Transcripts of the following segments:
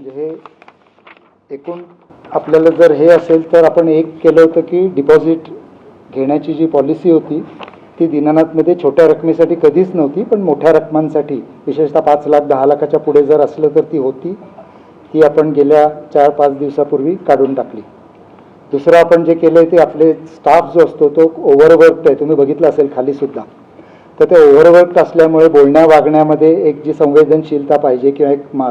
म्हणजे हे एकूण आपल्याला जर हे असेल तर आपण एक केलं होतं की डिपॉझिट घेण्याची जी पॉलिसी होती ती दिनानाथमध्ये छोट्या रकमेसाठी कधीच नव्हती पण मोठ्या रकमांसाठी विशेषतः पाच लाख दहा लाखाच्या पुढे जर असलं तर ती होती ती आपण गेल्या चार पाच दिवसापूर्वी काढून टाकली. दुसरं आपण जे केलं आहे ते आपले स्टाफ जो असतो तो ओव्हरवर्क्ड आहे तुम्ही बघितलं असेल खाली सुद्धा. तर ते ओव्हरवर्कड असल्यामुळे बोलण्या वागण्यामध्ये एक जी संवेदनशीलता पाहिजे किंवा एक मा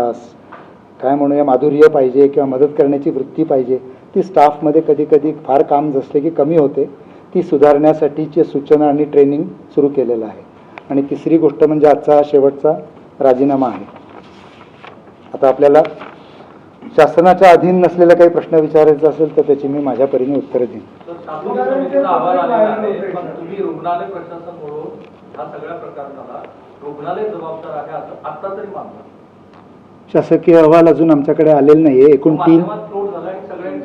काय म्हणूया माधुर्य पाहिजे किंवा मदत करण्याची वृत्ती पाहिजे ती स्टाफमध्ये कधी कधी फार काम जसले की कमी होते ती सुधारण्यासाठीची सूचना आणि ट्रेनिंग सुरू केलेलं आहे. आणि तिसरी गोष्ट म्हणजे आजचा शेवटचा राजीनामा आहे. आता आपल्याला शासनाच्या अधीन नसलेला काही प्रश्न विचारायचा असेल तर त्याची मी माझ्या परीने उत्तर देईन. रुग्णालय प्रशासन हा प्रकार झाला रुग्णालय जबाबदार आहे आता तरी मानतात शासकीय अहवाल अजून आमच्याकडे आलेला नाही आहे एकूण तीन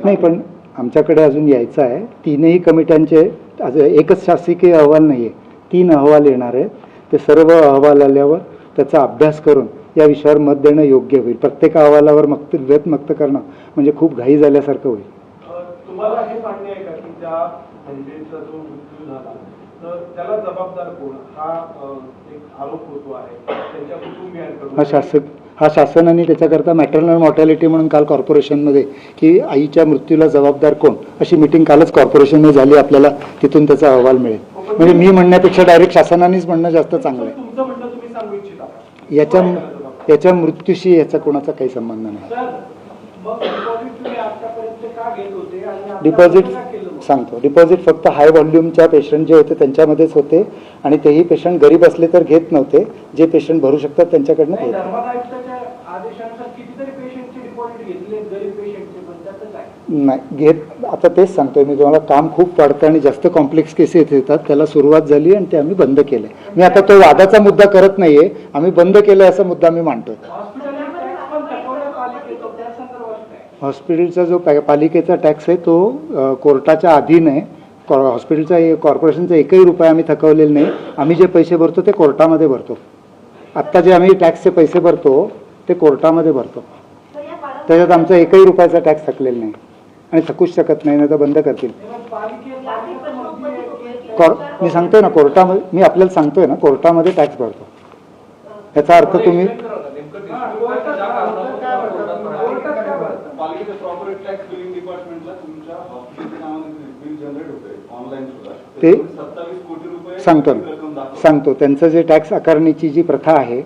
नाही पण आमच्याकडे अजून यायचं आहे. तीनही कमिट्यांचे आज एकच शासकीय अहवाल नाही आहे तीन अहवाल येणार आहेत. ते सर्व अहवाल आल्यावर त्याचा अभ्यास करून या विषयावर मत देणं योग्य होईल. प्रत्येक अहवालावर मक्त व्यतमक्त करणं म्हणजे खूप घाई झाल्यासारखं होईल. हा शासक हा शासन आणि त्याच्याकरता मॅटर्नल मॉर्टॅलिटी म्हणून काल कॉर्पोरेशनमध्ये की आईच्या मृत्यूला जबाबदार कोण अशी मिटिंग कालच कॉर्पोरेशनने झाली आपल्याला तिथून त्याचा अहवाल मिळेल म्हणजे मी म्हणण्यापेक्षा डायरेक्ट शासनानेच म्हणणं जास्त चांगलं आहे? याच्या? याच्या मृत्यूशी याचा कोणाचा काही संबंध नाही डिपॉझिट केलं? सांगतो. डिपॉझिट फक्त हाय व्हॉल्यूमच्या पेशंट जे होते त्यांच्यामध्येच होते आणि तेही पेशंट गरीब असले तर घेत नव्हते. जे पेशंट भरू शकतात त्यांच्याकडनं घेत नाही घेत आता तेच सांगतोय मी तुम्हाला. काम खूप वाढतं आणि जास्त कॉम्प्लेक्स केसेस येतात. त्याला सुरुवात झाली आणि ते आम्ही बंद केलंय. मी आता तो वादाचा मुद्दा करत नाहीये. आम्ही बंद केलाय असा मुद्दा मी मांडतोय हॉस्पिटल टॅक्स पण थकवण्यात आले येतो त्या संदर्भात काय हॉस्पिटलचा जो पॅ- पालिकेचा टॅक्स आहे तो अ, कोर्टाच्या अधीन आहे. कॉ- हॉस्पिटलचा ए- कॉर्पोरेशनचा एकही रुपया आम्ही थकवलेला नाही. आम्ही जे पैसे भरतो ते कोर्टामध्ये भरतो. आत्ता जे आम्ही टॅक्सचे पैसे भरतो ते कोर्टामध्ये भरतो. त्याच्यात आमचा एकही रुपयाचा टॅक्स थकलेला नाही. आणि थकूच शकत नाही ना तर बंद करतील. आहे कॉर मी सांगतोय ना कोर्टामध्ये मी आपल्याला सांगतोय ना कोर्टामध्ये टॅक्स भरतो. याचा अर्थ तुम्ही हा, कोर्टात काय भरतं, काय भरतं? कोर्टात काय भरतं? पालिकेच्या प्रॉपर्टी टॅक्स बिलिंग डिपार्टमेंटला तुमच्या हॉस्पिटलच्या नावाने बिल जनरेट होते ऑनलाईन सुद्धा ते सांगतो सांगतो. त्यांचं जे टॅक्स आकारणीची जी प्रथा आहे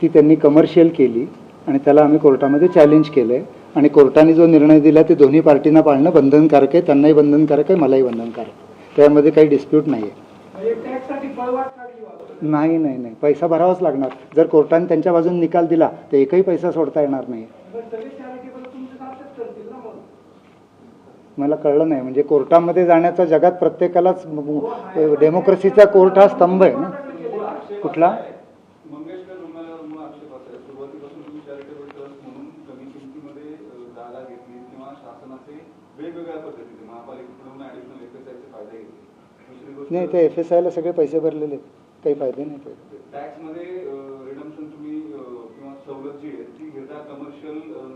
ती त्यांनी कमर्शियल केली आणि त्याला आम्ही कोर्टामध्ये चॅलेंज केलं आहे आणि कोर्टाने जो निर्णय दिला ते दोन्ही पार्टींना पाळणं बंधनकारक आहे त्यांनाही बंधनकारक आहे मलाही बंधनकारक आहे. त्यामध्ये काही डिस्प्यूट नाही आहे नाही नाही नाही. पैसा भरावाच लागणार. जर कोर्टाने त्यांच्या बाजून निकाल दिला तर एकही पैसा सोडता येणार नाही पण सगळे चॅरिटेबल तुमच्या नात्यात करतील ना मग मला कळलं नाही. म्हणजे कोर्टामध्ये जाण्याचा जगात प्रत्येकालाच डेमोक्रेसीचा कोर्ट हा स्तंभ आहे ना. कुठला? नाही ते एफ एस आयला सगळे पैसे भरलेले. काही फायदे नाही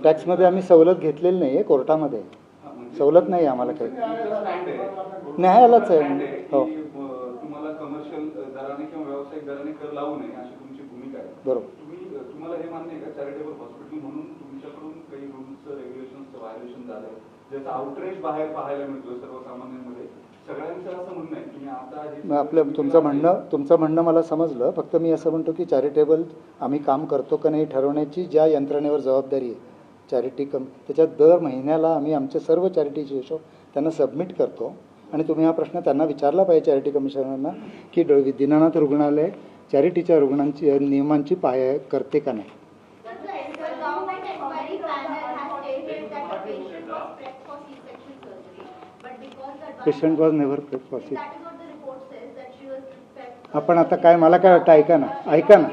टॅक्समध्ये आम्ही सवलत घेतलेली नाही आहे कोर्टामध्ये. सवलत नाही आम्हाला काही. स्टँड आहे. हो. बरोबर. आपलं तुमचं म्हणणं तुमचं म्हणणं मला समजलं. फक्त मी असं म्हणतो की चॅरिटेबल आम्ही काम करतो का नाही ठरवण्याची ज्या यंत्रणेवर जबाबदारी आहे चॅरिटी कम त्याच्यात दर महिन्याला आम्ही आमचे सर्व चॅरिटीचे हिशोब त्यांना सबमिट करतो. आणि तुम्ही हा प्रश्न त्यांना विचारला पाहिजे चॅरिटी कमिशनरना की ड- दीनानाथ रुग्णालय चॅरिटीच्या रुग्णांची नियमांची पाय करते का नाही? Patient was never possible. आपण आता काय मला काय वाटतं ऐका ना ऐका ना.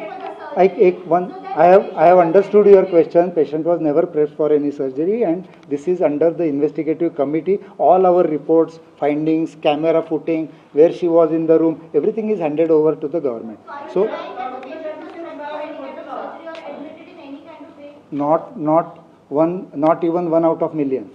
I, one, I have, I have understood your question. Patient was never pressed for any surgery, and this is under the investigative committee. All our reports, findings, camera footing, where she was in the room, everything is handed over to the government. So, not, not one, not even one out of millions.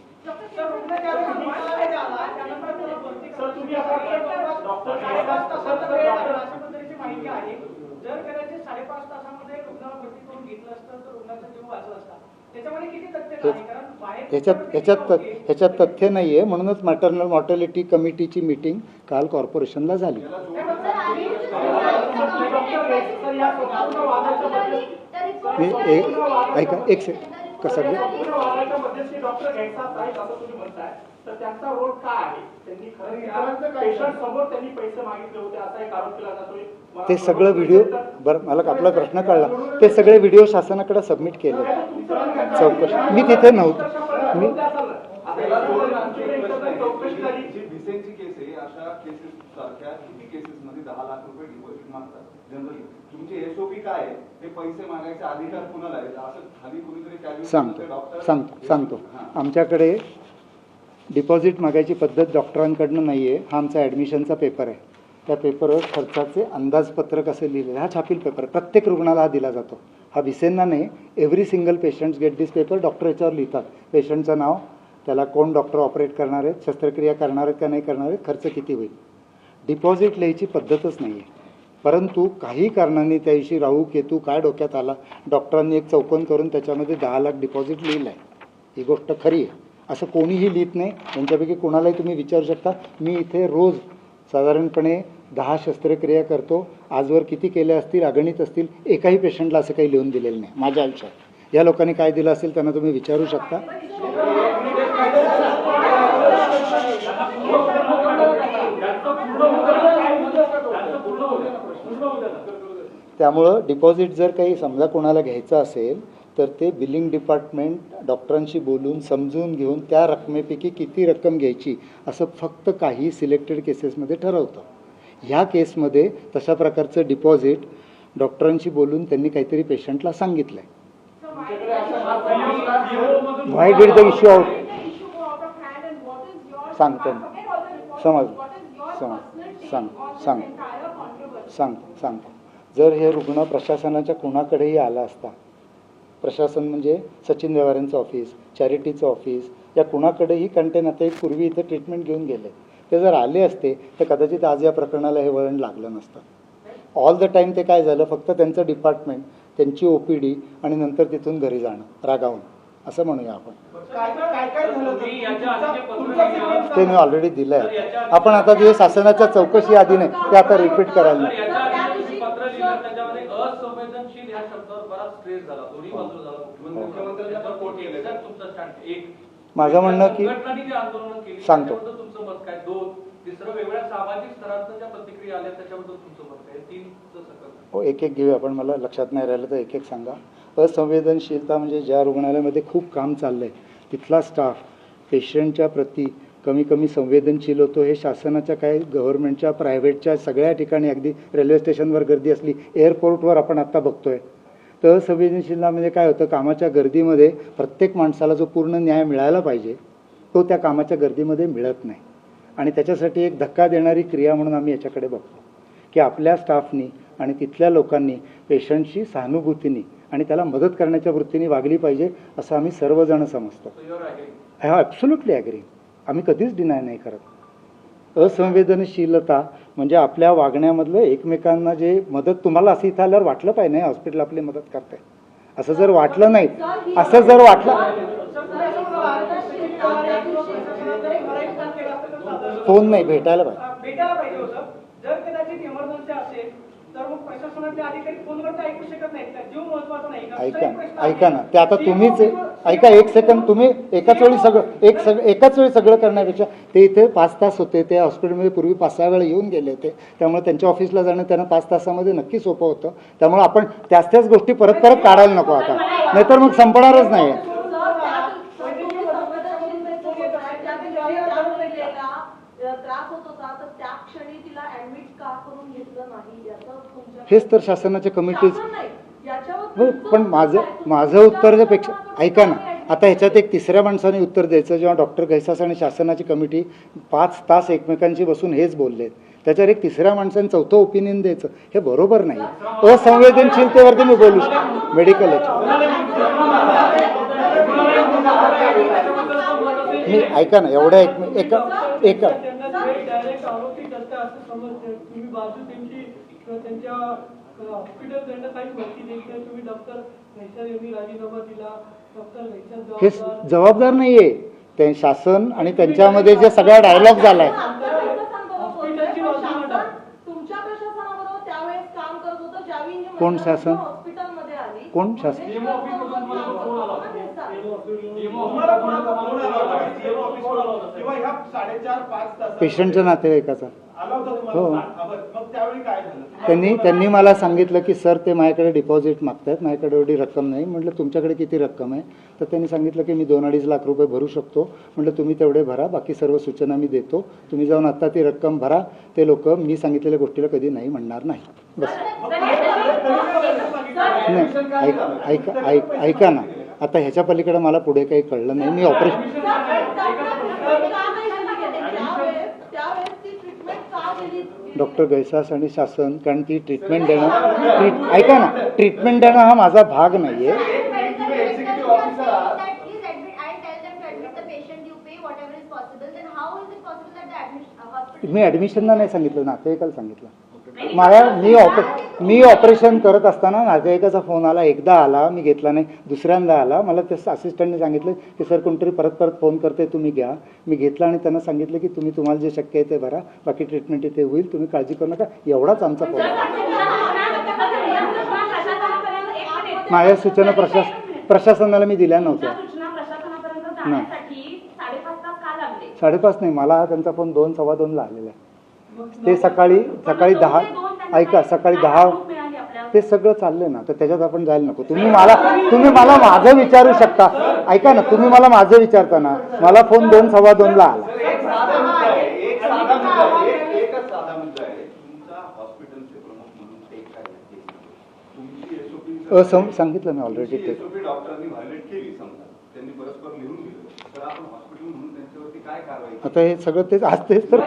ह्याच्यात ह्याच्यात ह्याच्यात तथ्य नाही आहे म्हणूनच maternal mortality कमिटीची meeting काल कॉर्पोरेशनला झाली. मी एक ऐका एक से कसं तर त्यांचा रोल काय आहे? त्यांनी खरं समोर त्यांनी पैसे मागितले होते असा एक आरोप केला जातोय. ते सगळं व्हिडिओ बरं मला आपला प्रश्न कळला. ते सगळे व्हिडिओ शासनाकडे सबमिट केले. चौकशी. मी तिथे नव्हतो. मी त्याला जोडून आणखी एक प्रश्न आहे. जी भिसेंची केस आहे अशा केसेस सारख्या किती केसेस मध्ये दहा लाख रुपये डिपॉझिट मागतात जनरली तुमचे एसओपी काय आहे? ते पैसे मागायचे अधिकार कुणाला आहेत? असं खाली कुणीतरी त्या दिवशी सांगतो. डॉक्टर सांगतो सांगतो. आमच्याकडे डिपॉझिट मागायची पद्धत डॉक्टरांकडनं नाही आहे हा आमचा ॲडमिशनचा पेपर आहे. त्या पेपरवर खर्चाचे अंदाजपत्रक असे लिहिलेले हा छापील पेपर प्रत्येक रुग्णाला हा दिला जातो. हा विसेंना नाही every single patients get this paper doctor याच्यावर लिहितात. पेशंटचं नाव त्याला कोण डॉक्टर ऑपरेट करणार आहेत शस्त्रक्रिया करणार आहेत का नाही करणार आहेत खर्च किती होईल? डिपॉझिट लिहायची पद्धतच नाही आहे परंतु काही कारणांनी त्याविषयी राहू केतू काय डोक्यात आला डॉक्टरांनी एक चौकन करून त्याच्यामध्ये दहा लाख डिपॉझिट लिहिलं आहे ही गोष्ट खरी आहे. असं कोणीही लिहित नाही. यांच्यापैकी कोणालाही तुम्ही विचारू शकता. मी इथे रोज साधारणपणे दहा शस्त्रक्रिया करतो. आजवर किती केल्या असतील अगणित असतील एकाही पेशंटला असं काही लिहून दिलेलं नाही माझ्या आयुष्यात. या लोकांनी काय दिलं असेल त्यांना तुम्ही विचारू शकता. त्यामुळं डिपॉझिट जर काही समजा कोणाला घ्यायचं असेल तर ते बिलिंग डिपार्टमेंट डॉक्टरांशी बोलून समजून घेऊन त्या रकमेपैकी किती रक्कम घ्यायची असं फक्त काही सिलेक्टेड केसेसमध्ये ठरवतं. ह्या केसमध्ये तशा प्रकारचं डिपॉझिट डॉक्टरांशी बोलून त्यांनी काहीतरी पेशंटला सांगितलं आहे why did the issue out सांगतो समज समज सांग सांग. सांग सांगतो जर हे रुग्ण प्रशासनाच्या कुणाकडेही आला असता प्रशासन म्हणजे सचिन व्यवहारांचं ऑफिस चॅरिटीचं ऑफिस या कुणाकडेही कारण ते नातेवाईक पूर्वी इथं ट्रीटमेंट घेऊन गेले. ते जर आले असते तर कदाचित आज या प्रकरणाला हे वळण लागलं नसतं. ऑल द टाईम ते काय झालं फक्त त्यांचं डिपार्टमेंट त्यांची ओ पी डी आणि नंतर तिथून घरी जाणं रागावून असं म्हणूया आपण. ते मी ऑलरेडी दिलं आहे आपण आता जे शासनाच्या चौकशी आधी नाही ते आता रिपीट करायला नाही याच्या आधी तुम्ही पत्र लिहिलं त्याच्यामध्ये असंवेदनशील या शब्दावर बराच स्ट्रेस झाला दोन्ही बाजूला झाला. मुख्यमंत्र्यांना त्याच्यावर कोर्ट केलं. केलं. सर, तुमचं स्टँड एक माझं म्हणणं की संघटनांनी जे आंदोलन केली सांगतो. त्याच्याबद्दल तुमचं मत काय? दोन तिसरं वेगळ्या सामाजिक स्तरांचं ज्या प्रतिक्रिया आल्या त्याच्याबद्दल तुमचं मत काय? तीन सकल. हो एक एक घेऊया आपण. मला लक्षात नाही राहिलं तर एक एक सांगा. असंवेदनशीलता म्हणजे ज्या रुग्णालयामध्ये खूप काम चाललं आहे तिथला स्टाफ पेशंटच्या प्रती कमी कमी संवेदनशील होतो. हे शासनाच्या काय गव्हर्नमेंटच्या प्रायव्हेटच्या सगळ्या ठिकाणी अगदी रेल्वे स्टेशनवर गर्दी असली एअरपोर्टवर आपण आत्ता बघतोय. तर म्हणजे काय होतं? कामाच्या गर्दीमध्ये प्रत्येक माणसाला जो पूर्ण न्याय मिळायला पाहिजे तो त्या कामाच्या गर्दीमध्ये मिळत नाही. आणि त्याच्यासाठी एक धक्का देणारी क्रिया म्हणून आम्ही याच्याकडे बघतो. की आपल्या स्टाफनी आणि तिथल्या लोकांनी पेशंटशी सहानुभूतीने आणि त्याला मदत करण्याच्या वृत्तीने वागली पाहिजे असं आम्ही सर्वजण समजतो. आय हॅव ॲब्सोल्युटली ॲग्री आम्ही कधीच डिनाय नाही करत. असंवेदनशीलता म्हणजे आपल्या वागण्यामधलं एकमेकांना जे मदत तुम्हाला असं इथं आल्यावर वाटलं पाहिजे नाही? हॉस्पिटल आपली मदत करते. असं जर वाटलं नाही असं जर वाटलं फोन नाही भेटायला पाहिजे. ऐकू ऐका ना ते आता तुम्हीच ऐका एक सेकंद तुम्ही एकाच वेळी सगळं एक सगळं एकाच वेळी सगळं करण्यापेक्षा ते इथे पाच तास होते. ते हॉस्पिटलमध्ये पूर्वी पाच सहा वेळा येऊन गेले होते. त्यामुळे त्यांच्या ऑफिसला जाणं त्यांना पाच तासामध्ये नक्की सोपं होतं. त्यामुळे आपण त्याच त्याच गोष्टी परत परत काढायला नको आता. नाहीतर मग संपणारच नाही त्रास होत होता तर त्या क्षणी तिला ऍडमिट का करून घेतलं नाही याचं तुमच्या हेच तर शासनाच्या कमिटीज शासन नाही. याच्यावर हो, पण माझं माझं उत्तर त्यापेक्षा ऐका ना. आता ह्याच्यात एक तिसऱ्या माणसाने उत्तर द्यायचं जेव्हा डॉक्टर घैसास आणि शासनाची कमिटी पाच तास एकमेकांशी बसून हेच बोललेत. त्याच्यावर एक तिसऱ्या माणसाने चौथं ओपिनियन द्यायचं हे बरोबर नाही. असंवेदनशीलतेवरती मी बोलू शकतो. मेडिकल याच्या मी ऐका ना एवढ्या एक एका एका किंवा त्यांच्या हॉस्पिटल त्यांना काही माहिती देत नाही तुम्ही डॉक्टर घैसर यांनी राजीनामा दिला डॉक्टर घैसर हे जबाबदार जबाबदार नाहीये ते शासन आणि त्यांच्यामध्ये जे सगळा डायलॉग झालाय हॉस्पिटलची बाजू मांडा. तुमच्या प्रशासनाबरोबर त्यावेळेस काम करत होतं ज्यावेळी ही कोण महिला शासन? हॉस्पिटलमध्ये आली कोण शासन? म्हणजे बरोबर काम करत होतं ना घैसार. तुम्हाला कोणाचा फोन आला होता का? CM ऑफिसकडून? किंवा ह्या साडेचार पाच तास पेशंटच्या नातेवाईकाचा आला होता हो. तुम्हाला हा, बरं. मग त्यावेळी काय झालं त्यांनी त्यांनी मला सांगितलं की सर ते माझ्याकडे डिपॉझिट मागतात माझ्याकडे एवढी रक्कम नाही. म्हटलं तुमच्याकडे किती रक्कम आहे? तर त्यांनी सांगितलं की मी दोन अडीच लाख रुपये भरू शकतो. म्हटलं तुम्ही तेवढे भरा. बाकी सर्व सूचना मी देतो. तुम्ही जाऊन आत्ता ती रक्कम भरा. ते लोक मी सांगितलेल्या गोष्टीला कधी नाही म्हणणार नाही. बस. नाही ऐका ऐका ऐक ऐका ना. आता ह्याच्या पलीकडे मला पुढे काही कळलं नाही. मी ऑपरेशन सर, डॉक्टर का नाही दिली गेली? त्यावेळेस त्यावेळेस ती ट्रीटमेंट का दिली डॉक्टर गैसास आणि शासन कारण ती ट्रीटमेंट देणं ऐका ना ट्रीटमेंट देणं हा माझा भाग नाही आहे मी ऍडमिशनला नाही सांगितलं ना ते काल सांगितलं माझ्या मी ऑफिस मी ऑपरेशन करत असताना नातेवाईकाचा फोन आला एकदा आला मी घेतला नाही दुसऱ्यांदा आला. मला त्या असिस्टंटने सांगितलं की सर कोणतरी परत परत फोन करते तुम्ही घ्या. मी घेतला आणि त्यांना सांगितलं की तुम्ही तुम्हाला जे शक्य आहे ते भरा बाकी ट्रीटमेंट इथे होईल तुम्ही काळजी करू नका एवढाच आमचा फोन माझ्या सूचना प्रशास प्रशासनाला मी दिल्या नव्हत्या. ना नाही. साडेपाच नाही मला त्यांचा फोन दोन सव्वा दोनला आलेला आहे. ते सकाळी सकाळी दहा ऐका सकाळी दहा ते सगळं चाललंय ना तर त्याच्यात आपण जायला नको. तुम्ही मला तुम्ही मला माझं विचारू शकता. ऐका ना तुम्ही मला माझं विचारता ना. मला फोन दोन सव्वा दोनला आला. एक साधा मुद्दा आहे एक साधा मुद्दा आहे एक- एकच साधा मुद्दा आहे. तुमचा हॉस्पिटलचे प्रमुख म्हणून टेक काय आहे? तुमची एसओपी असं सांगितलं मी ऑलरेडी ते. एसओपी डॉक्टरांनी व्हायलेट केली समजा. त्यांनी परस्पर लिहून दिलं. तर आपण हॉस्पिटल म्हणून त्यांच्यावरती काय कारवाई केली? आता हे सगळं तेच आज तेच तर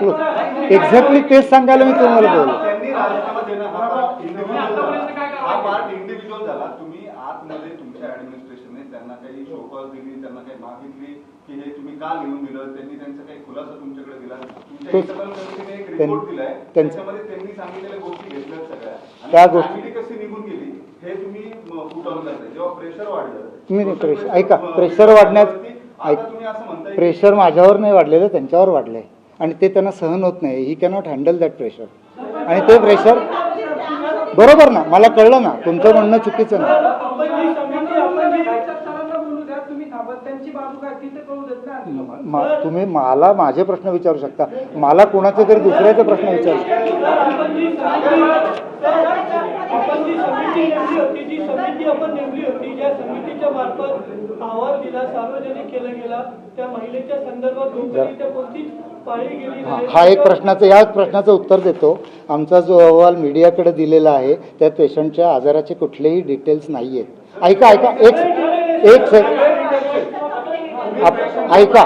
एक्झॅक्टली तेच सांगायला मी तुम्हाला बोललो. त्यांनी राजीनामा देणं हा पार्ट इंडिव्हिज्युअल झाला. हा पार्ट इंडिव्हिज्युअल झाला. तुम्ही आतमध्ये तुमच्या ऍडमिनिस्ट्रेशनने त्यांना काही शोकॉज दिली त्यांना काही मागितली की हे तुम्ही का लिहून दिलं? त्यांनी त्यांचा काही खुलासा तुमच्याकडे दिला तुमच्या तेच. इंटरनल कमिटीने एक त्यां- रिपोर्ट दिलाय. त्याच्यामध्ये त्यांनी सांगितलेल्या गोष्टी घेतल्यात सगळ्या. आणि फॅमिली कशी निघून गेली हे तुम्ही फूट ऑन करताय. जेव्हा प्रेशर वाढलं pressure- ऐका, pressure वाढण्यात- प्रेशर माझ्यावर नाही वाढलेलं त्यांच्यावर वाढलंय. आणि ते त्यांना सहन होत नाही. He cannot handle that pressure आणि ते प्रेशर बरोबर ना? मला कळलं ना. तुमचं म्हणणं चुकीचं ना. तुम्ही मला माझे प्रश्न विचारू शकता. मला कोणाचे तरी दुसऱ्याचे प्रश्न विचारू शकता. त्या हा नाही हा एक प्रश्नाचं या प्रश्नाचं उत्तर देतो. आमचा जो अहवाल मीडियाकडे दिलेला आहे त्यात पेशंटच्या आजाराचे कुठलेही डिटेल्स नाही आहेत ऐका ऐका एक एक ऐका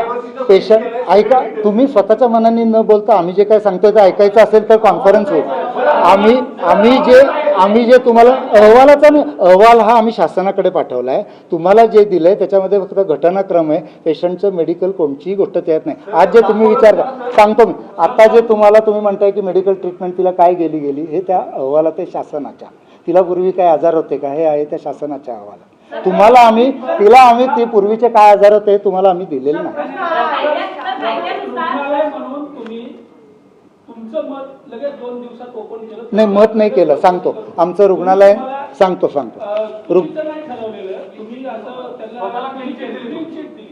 पेशंट ऐका तुम्ही स्वतःच्या मनाने न बोलता आम्ही जे काय सांगतोय ते ऐकायचं असेल तर कॉन्फरन्स होईल. आम्ही आम्ही जे आम्ही जे तुम्हाला अहवालाचा अहवाल हा आम्ही शासनाकडे पाठवला आहे तुम्हाला जे दिलंय त्याच्यामध्ये फक्त घटनाक्रम आहे. पेशंटचं मेडिकल कोणतीही गोष्ट त्यात नाही. आज जे तुम्ही विचारता सांगतो मी. आता जे तुम्हाला तुम्ही म्हणताय की मेडिकल ट्रीटमेंट तिला काय गेली गेली हे त्या अहवालात आहे शासनाच्या. तिला पूर्वी काय आजार होते का? हे आहे त्या शासनाच्या अहवालात. तुम्हाला आम्ही तिला आम्ही ते पूर्वीचे काय आजार होते हे तुम्हाला आम्ही दिलेले नाही. रुग्णालय म्हणून तुम्ही तुमचं मत लगेच दोन दिवसात ओपन केलं नाही मत नाही केलं. सांगतो. आमचं रुग्णालय सांगतो सांगतो. रुग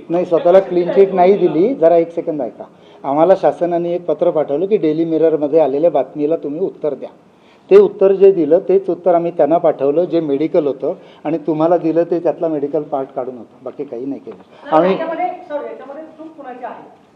नाही स्वतःला क्लीन चिट नाही दिली. जरा एक सेकंद ऐका. आम्हाला शासनाने एक पत्र पाठवलं की डेली मिररमध्ये आलेल्या बातमीला तुम्ही उत्तर द्या. ते उत्तर जे दिलं तेच उत्तर आम्ही त्यांना पाठवलं जे मेडिकल होतं आणि तुम्हाला दिलं ते त्यातला मेडिकल पार्ट काढून होतं. बाकी काही नाही केलं. आम्ही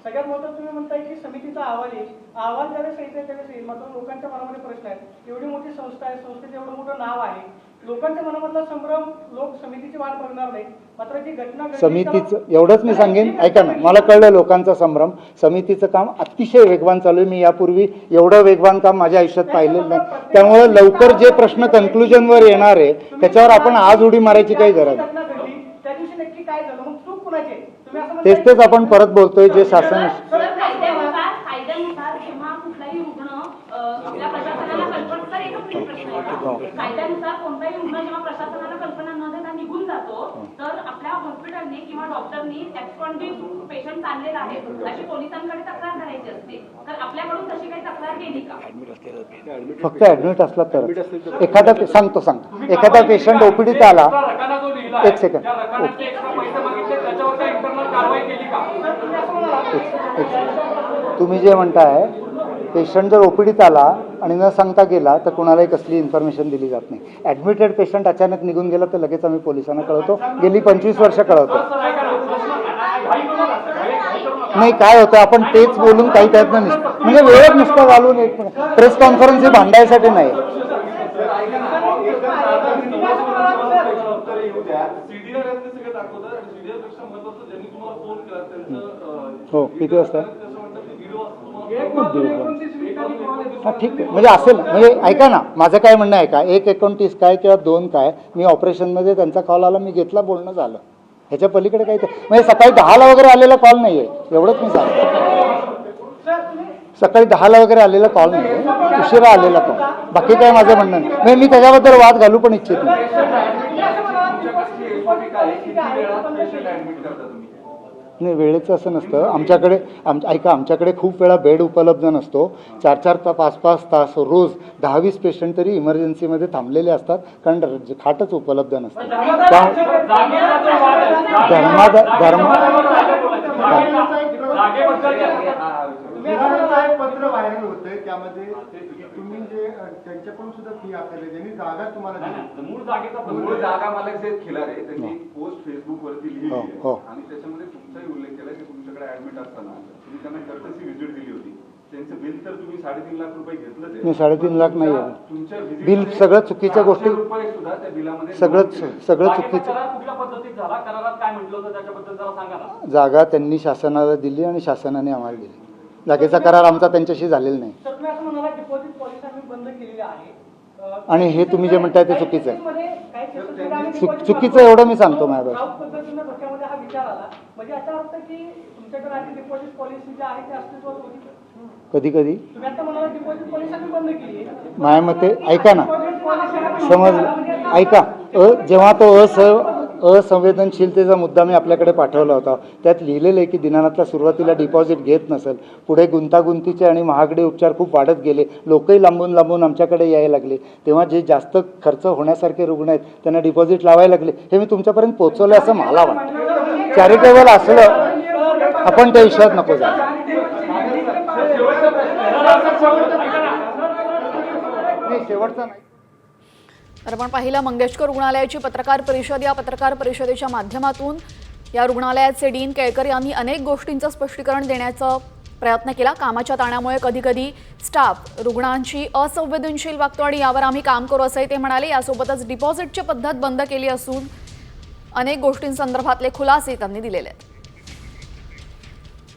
सगळ्यात महत्त्वाचं तुम्ही म्हणताय की समितीचा अहवाल येईल. अहवाल ज्यावेळेस येईल त्यावेळेस येईल. मात्र लोकांच्या मनामध्ये प्रश्न आहे एवढी मोठी संस्था आहे. संस्थेचं एवढं मोठं नाव आहे. लोकांच्या मनामधला संभ्रम लोक समितीची वाट बघणार नाही मात्र जी घटना समितीचं एवढंच मी सांगेन. ऐका ना. मला कळलं लोकांचा संभ्रम. समितीचं काम अतिशय वेगवान चालू आहे. मी यापूर्वी एवढं वेगवान काम माझ्या आयुष्यात पाहिलेलं नाही. त्यामुळे लवकर जे प्रश्न कन्क्लुजनवर येणार आहे त्याच्यावर आपण आज उडी मारायची काही गरज नाही. त्या दिवशी नक्की काय झालं? मग चूक कुणाची तेच तेच आपण परत बोलतोय जे शासन कायद्यानुसार कल्पना कोणताही रुग्ण जेव्हा प्रशासनाला न देता जातो तर आपल्या हॉस्पिटलने किंवा डॉक्टरनी ऍबस्कॉन्डिंग पेशंट आणलेला आहे अशी पोलिसांकडे तक्रार करायची असते. तर आपल्याकडून तशी काही तक्रार केली का? फक्त ऍडमिट असला तर. एखादा सांगतो सांगतो एखादा पेशंट ओपीडीत आला. रकाना जो लिहिला एक second. त्या रकान्याचे एक्स्ट्रा पैसे मागितले त्याच्यावर काही इंटरनल कारवाई केली का? तुम्ही असं म्हणाला तुम्ही जे म्हणताय पेशंट जर ओपीडीत आला आणि न सांगता गेला तर कुणालाही कसली इन्फॉर्मेशन दिली जात नाही. ॲडमिटेड पेशंट अचानक निघून गेला तर लगेच आम्ही पोलिसांना कळवतो. गेली पंचवीस वर्ष कळवतो. नाही काय होतं आपण तेच बोलून काही त्यातनं निस म्हणजे वेळच नुसतं घालून एक प्रेस कॉन्फरन्स ही भांडायसाठी नाही. हो, किती वाजता? हा ठीक आहे म्हणजे असेल म्हणजे ऐका ना माझं काय म्हणणं आहे का? एक एकोणतीस काय किंवा दोन काय? मी ऑपरेशनमध्ये त्यांचा कॉल आला मी घेतला बोलणं झालं. ह्याच्या पलीकडे काही म्हणजे सकाळी दहाला वगैरे आलेला कॉल नाही आहे एवढंच मी सांगतो. सकाळी दहाला वगैरे आलेला कॉल नाही आहे उशिरा आलेला कॉल बाकी काय माझं म्हणणं नाही. म्हणजे मी त्याच्याबद्दल वाद घालू पण इच्छित नाही तुम्ही असं म्हणाला तुमच्याकडची SOP काय आहे? किती वेळात पेशंट ऍडमिट करता तुम्ही नाही वेळेचं असं नसतं. आमच्याकडे आम ऐका आमच्याकडे खूप वेळा बेड उपलब्ध नसतो. चार चार ता पाच पाच तास रोज दहा वीस पेशंट तरी इमर्जन्सीमध्ये थांबलेले असतात. कारण खाटच उपलब्ध नसतं. आहे, धर्म पत्र व्हायरल होतंय. त्यामध्ये तुम्ही जे त्यांच्याकडून सुद्धा फी आकारली ज्यांनी जागा तुम्हाला दिली. मूळ जागेचा मूळ जागा. मालक जे खिलारे त्यांनी एक पोस्ट फेसबुक वरती लिहिली हो, आहे. हो. आणि त्याच्यामध्ये तुमचाही उल्लेख केला की तुमच्याकडे ऍडमिट असताना तुम्ही त्यांना कर्तसी व्हिजिट दिली होती. त्यांचं बिल तर तुम्ही साडेतीन लाख रुपये घेतलं नाही, साडेतीन लाख नाही. तुमच्या बिल सगळं चुकीच्या गोष्टी- रुपये सुद्धा त्या बिलामध्ये. सगळं चुकीचं करार कुठल्या पद्धतीत झाला? करारात काय म्हटलं होतं? त्याच्याबद्दल जरा सांगा ना. जागा त्यांनी शासनाला दिली आणि शासनाने आम्हाला दिली. जागेचा करार आमचा त्यांच्याशी झालेला नाही. सर तुम्ही असं म्हणाला डिपॉझिट पॉलिसी आम्ही बंद केलेली आहे. अ, आणि हे तुम्ही जे म्हणताय ते चुकीचं आहे. चुक- चुकीचं. एवढं मी सांगतो माझ्या हा म्हणजे कधी कधी माझ्या मते ऐका ना समज. म्हणजे ऐका अ जेव्हा तो अस असंवेदनशीलतेचा मुद्दा मी आपल्याकडे पाठवला होता. त्यात लिहिलेलं आहे की दिनानाथला सुरुवातीला डिपॉझिट घेत नसेल. पुढे गुंतागुंतीचे आणि महागडे उपचार खूप वाढत गेले. लोकही लांबून लांबून आमच्याकडे यायला लागले. तेव्हा जे जास्त खर्च होण्यासारखे रुग्ण आहेत त्यांना डिपॉझिट लावायला लागले. हे मी तुमच्यापर्यंत पोहोचवलं असं मला वाटतं. चॅरिटेबल असलं आपण त्या विषयात नको जा नाही शेवटचा नाही. तर आपण पाहिलं मंगेशकर रुग्णालयाची पत्रकार परिषद या पत्रकार परिषदेच्या माध्यमातून या रुग्णालयाचे डीन केळकर यांनी अनेक गोष्टींचं स्पष्टीकरण देण्याचा प्रयत्न केला. कामाच्या ताणामुळे कधीकधी स्टाफ रुग्णांची असंवेदनशील वागतो आणि यावर आम्ही काम करू असंही ते म्हणाले. यासोबतच डिपॉझिटची पद्धत बंद केली असून अनेक गोष्टींसंदर्भातले खुलासे त्यांनी दिलेले आहेत.